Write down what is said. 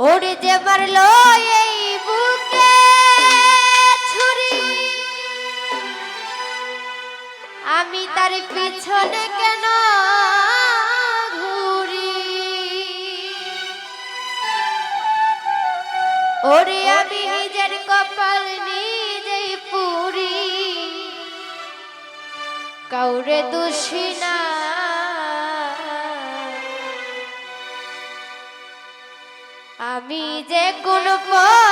ওরে যে মারলো আমি তার পিছনে কেন ঘুরি? ওরে আমি নিজের কপাল নিজেই পুরি। কাউরে দোষী না যে কোন পদের